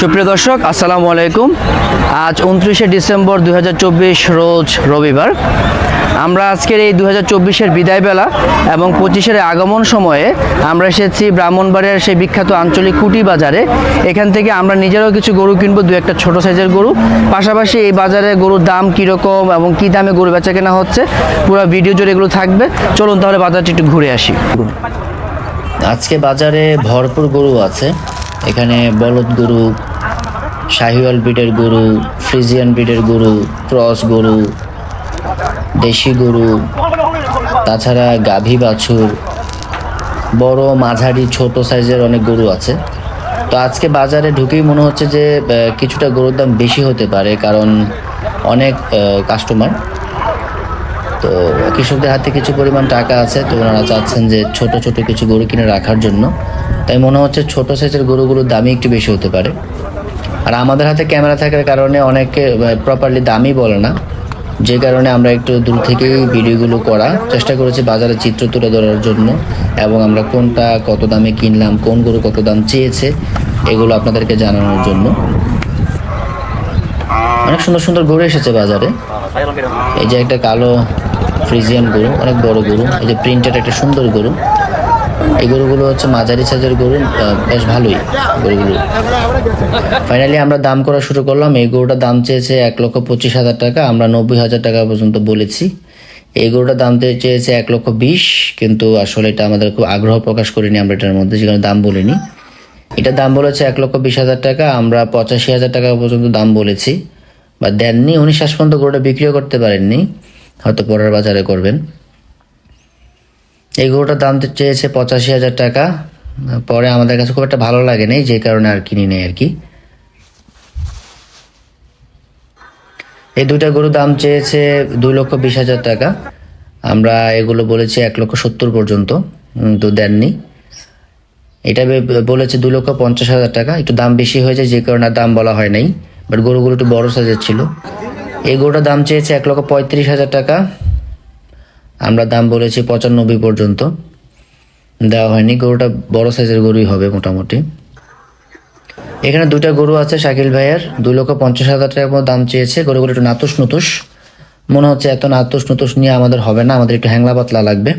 সুপ্রিয় দর্শক আসসালামু আলাইকুম। আজ উনত্রিশে ডিসেম্বর দু হাজার চব্বিশ রোজ রবিবার। আমরা আজকের এই দু হাজার চব্বিশের বিদায়বেলা এবং পঁচিশের আগমন সময়ে আমরা এসেছি ব্রাহ্মণবাড়িয়ার সেই বিখ্যাত আঞ্চলিক কুটি বাজারে। এখান থেকে আমরা নিজেরাও কিছু গরু কিনবো, দু একটা ছোট সাইজের গরু। পাশাপাশি এই বাজারে গরুর দাম কীরকম এবং কী দামে গরু বেচা কেনা হচ্ছে, পুরো ভিডিও জুড়ে এগুলো থাকবে। চলুন তাহলে বাজারটি একটু ঘুরে আসি। আজকে বাজারে ভরপুর গরু আছে। এখানে বলদ গরু, শাহিওয়াল ব্রিডের গরু, ফ্রিজিয়ান ব্রিডের গরু, ক্রস গরু দেশি গরু, তাছাড়া গাভী বাছুর, বড়, মাঝারি, ছোট সাইজের অনেক গরু আছে। তো আজকে বাজারে ঢুকেই মনে হচ্ছে যে কিছুটা গরুর দাম বেশি হতে পারে কারণ অনেক কাস্টমার তো কৃষকদের হাতে কিছু পরিমাণ টাকা আছে, তো ওনারা চাচ্ছেন যে ছোট ছোট কিছু গরু কিনে রাখার জন্য। তাই মনে হচ্ছে ছোট সাইজের গরুগুলোর দামই একটু বেশি হতে পারে। আর আমাদের হাতে ক্যামেরা থাকার কারণে অনেকে প্রপারলি দামই বলে না। যে কারণে আমরা একটু দূর থেকেই ভিডিওগুলো করা। চেষ্টা করেছি বাজারে চিত্র তুলে ধরার জন্য এবং আমরা কোনটা কত দামে কিনলাম, কোন গরু কত দাম চেয়েছে, এগুলো আপনাদেরকে জানানোর জন্য। অনেক সুন্দর সুন্দর গরু এসেছে বাজারে। এই যে একটা কালো ফ্রিজিয়ান গরু, অনেক বড় গরু, এই যে প্রিন্টেড একটা সুন্দর গরু। এই গরুগুলো হচ্ছে মাঝারি সাইজের গরু বেশ ভালোই গরুগুলো। ফাইনালি আমরা দাম করা শুরু করলাম। এই গরুটার দাম চেয়েছে এক লক্ষ পঁচিশ হাজার টাকা। আমরা নব্বই হাজার টাকা পর্যন্ত বলেছি। এই গরুটার দাম চেয়েছে এক লক্ষ বিশ, কিন্তু আসলে এটা আমাদের খুব আগ্রহ প্রকাশ করিনি আমরা এটার মধ্যে সেখানে দাম বলিনি। এটা দাম বলেছে এক লক্ষ বিশ হাজার টাকা। আমরা পঁচাশি হাজার টাকা পর্যন্ত দাম বলেছি। বা দেননি, উনি শেষ পর্যন্ত গরুটা বিক্রিও করতে পারেননি। হয়তো পরের বাজারে করবেন। এই গরুটার দাম চেয়েছে পঁচাশি হাজার টাকা। পরে আমাদের কাছে খুব একটা ভালো লাগে নাই, যে কারণে আর কিনি নেই আর কি। এই দুইটা গরু দাম চেয়েছে দুই লক্ষ বিশ হাজার টাকা। আমরা এগুলো বলেছি এক লক্ষ সত্তর পর্যন্ত তো দেননি। এটা বলেছে দু লক্ষ পঞ্চাশ হাজার টাকা, একটু দাম বেশি হয়েছে, যে কারণে দাম বলা হয় নাই। বাট গরুগুলো একটু বড় সাইজের ছিল। এই গরুটার দাম চেয়েছে এক লক্ষ পঁয়ত্রিশ হাজার টাকা। আমরা দাম বলেছি পঁচানব্বই পর্যন্ত। দেওয়া হয়নি, গরুটা বড় সাইজের গরুই হবে মোটামুটি। এখানে দুটা গরু আছে শাকিল ভাইয়ের, দুই লক্ষ পঞ্চাশ হাজার টাকার মতো দাম চেয়েছে। গরুগুলো একটু নাতুস নুতুস মনে হচ্ছে এত নাতুস নুতুস নিয়ে আমাদের হবে না, আমাদের একটু হ্যাংলা পাতলা লাগবে।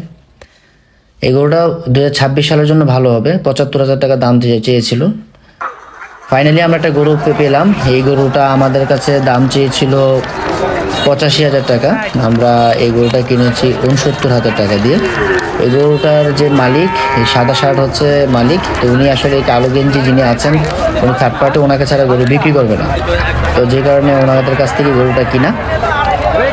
এই গরুটা দু ছাব্বিশ সালের জন্য ভালো হবে, পঁচাত্তর হাজার টাকা দাম চেয়ে- চেয়েছিল। ফাইনালি আমরা একটা গরু পেলাম। এই গরুটা আমাদের কাছে দাম চেয়েছিল পঁচাশি হাজার টাকা। আমরা এই গরুটা কিনেছি উনসত্তর হাজার টাকা দিয়ে। এই গরুটার যে মালিক, এই সাদা শার্ট হচ্ছে মালিক, তো উনি আসলে এই কালো গেঞ্জি যিনি আছেন, উনি থার্ড পার্টি ওনাকে ছাড়া গরু বিক্রি করবে না। তো যে কারণে ওনাদের কাছ থেকে গরুটা কিনা।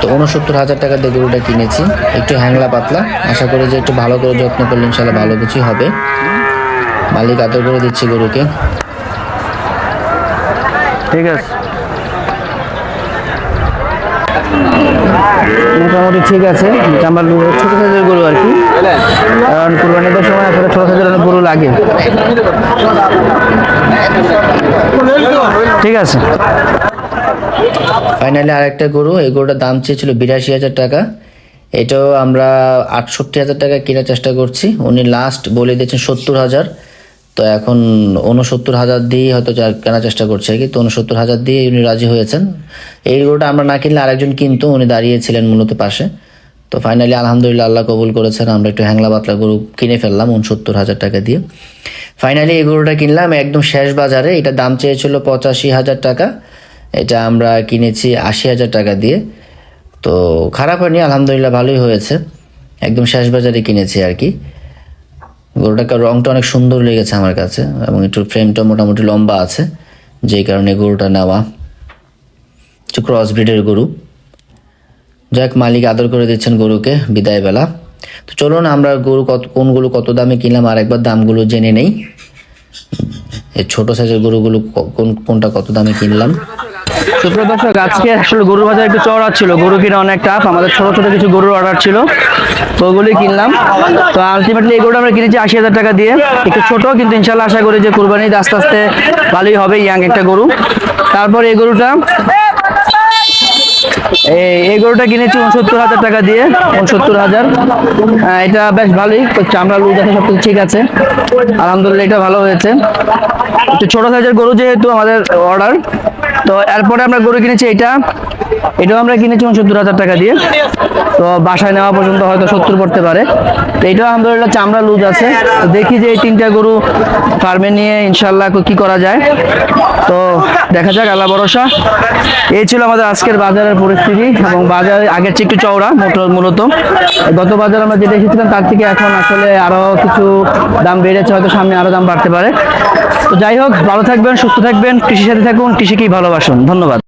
তো উনসত্তর হাজার টাকা দিয়ে গরুটা কিনেছি। একটু হ্যাংলা পাতলা। আশা করি যে একটু ভালো করে যত্ন করলে ইনশাল্লাহ ভালো কিছুই হবে। মালিক আদর করে দিচ্ছে গরুকে। ঠিক আছে। মোটামুটি ঠিক আছে। আমার ছোট সাইজের গরু আর কি। কারণ কুরবানিদের সময় আসলে ছোট সাইজের অনেক গরু লাগে। ঠিক আছে। ফাইনালি আরেকটা গরু, এই গরুটার দাম চেয়েছিল বিরাশি হাজার টাকা। এটাও আমরা আটষট্টি হাজার টাকা কেনার চেষ্টা করছি। উনি লাস্ট বলে দিয়েছেন সত্তর হাজার। তো এখন উনসত্তর হাজার দিয়ে হয়তো কেনার চেষ্টা করছে আর কি। তো উনসত্তর হাজার দিয়ে উনি রাজি হয়েছেন। এই গরুটা আমরা না কিনলে আরেকজন কিন্তু, উনি দাঁড়িয়েছিলেন মূলত পাশে। তো ফাইনালি আলহামদুলিল্লাহ আল্লাহ কবুল করেছেন, আমরা একটু হ্যাংলা পাতলা গরু কিনে ফেললাম উনসত্তর হাজার টাকা দিয়ে। ফাইনালি এই গরুটা কিনলাম, একদম শেষ বাজারে, এটা দাম চেয়েছিল পঁচাশি হাজার টাকা, এটা আমরা কিনেছি আশি হাজার টাকা দিয়ে। তো খারাপ হয়নি, আলহামদুলিল্লাহ ভালোই হয়েছে, একদম শেষ বাজারে কিনেছি আর কি। গরুটাকে রংটা অনেক সুন্দর লেগেছে আমার কাছে, এবং একটু ফ্রেমটা মোটামুটি লম্বা আছে, যেই কারণে গরুটা নেওয়া একটু ক্রস ব্রিডের গরু। যাক, মালিক আদর করে দিচ্ছেন গরুকে বিদায় বেলা। তো চলুন, আমরা গরু কত, কোনগুলো কত দামে কিনলাম, আর একবার দামগুলো জেনে নেই। এই ছোট সাইজের গরুগুলো কোন, কোনটা কত দামে কিনলাম? সুপ্রিয় দর্শক, আজকে আসলে গরুর বাজার একটু চড়া ছিল। গরু কিনা অনেক টাফ আমাদের ছোট ছোট কিছু গরুর অর্ডার ছিল। তো ওগুলি কিনলাম। তো আলটিমেটলি এই গরুটা আমরা কিনেছি আশি হাজার টাকা দিয়ে। একটু ছোট, কিন্তু ইনশাল্লাহ আশা করি যে কুরবানি আস্তে আস্তে ভালোই হবে ইয়াং একটা গরু। তারপর এই গরুটা এই- গরুটা কিনেছি উনসত্তর হাজার টাকা দিয়ে, উনসত্তর হাজার। এটা বেশ ভালোই চামড়া লুজ আছে, সব ঠিক আছে। আলহামদুলিল্লাহ, এটা ভালো হয়েছে। একটু ছোট সাইজের গরু যেহেতু আমাদের অর্ডার তো এরপরে আমরা গরু কিনেছি এটা। এটাও আমরা কিনেছি উনসত্তর হাজার টাকা দিয়ে। তো বাসায় নেওয়া পর্যন্ত হয়তো সত্তর পড়তে পারে। তো এটাও আলহামদুলিল্লাহ, চামড়া লুজ আছে। দেখি যে এই তিনটা গরু ফার্মে নিয়ে ইনশাল্লাহ কি করা যায়। তো দেখা যাক, আল্লাহ ভরসা। এই ছিল আমাদের আজকের বাজারের পরিস্থিতি। এবং বাজার আগের চেয়ে একটু চওড়া মোটর মূলত। গত বাজার আমরা যেটা এসেছিলাম, তার থেকে এখন আসলে আরও কিছু দাম বেড়েছে, হয়তো সামনে আরও দাম বাড়তে পারে। তো যাই হোক, ভালো থাকবেন, সুস্থ থাকবেন, কৃষির সাথে থাকুন, কৃষিকেই ভালোবাসুন। ধন্যবাদ।